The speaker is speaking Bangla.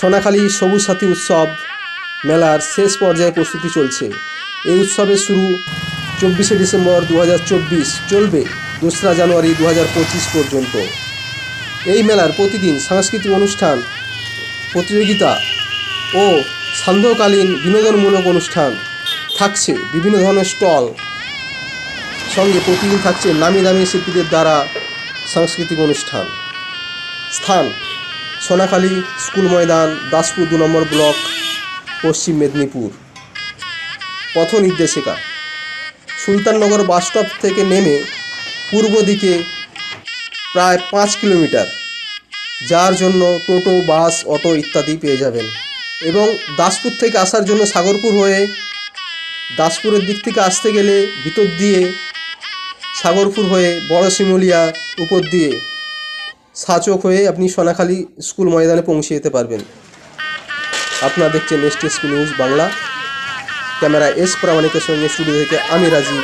সোনাখালী সবুজ সাথী উৎসব মেলার শেষ পর্যায়ে প্রস্তুতি চলছে। এই উৎসবের শুরু চব্বিশে ডিসেম্বর দু হাজার চব্বিশ চলবে দোসরা জানুয়ারি দু হাজার পঁচিশ পর্যন্ত। এই মেলার প্রতিদিন সাংস্কৃতিক অনুষ্ঠান, প্রতিযোগিতা ও সান্ধ্যকালীন বিনোদনমূলক অনুষ্ঠান থাকছে। বিভিন্ন ধরনের স্টল সঙ্গে প্রতিদিন থাকছে নামি দামি শিল্পীদের দ্বারা সাংস্কৃতিক অনুষ্ঠান। স্থান সোনাখালী স্কুল ময়দান, দাসপুর দু নম্বর ব্লক, পশ্চিম মেদিনীপুর। পথ নির্দেশিকা, সুলতাননগর বাসস্টপ থেকে নেমে পূর্ব দিকে প্রায় পাঁচ কিলোমিটার। যার জন্য টোটো, বাস, অটো ইত্যাদি পেয়ে যাবেন। এবং দাসপুর থেকে আসার জন্য সাগরপুর হয়ে দাসপুরের দিক থেকে আসতে গেলে ভিতর দিয়ে সাগরপুর হয়ে বড় শিমুলিয়া উপর দিয়ে সাচক হয়ে আপনি সোনাখালী স্কুল ময়দানে পৌঁছে যেতে পারবেন। আপনারা দেখছেন next school news Bangla. Camera S প্রামাণিকের সঙ্গে স্টুডিও থেকে আমি রাজি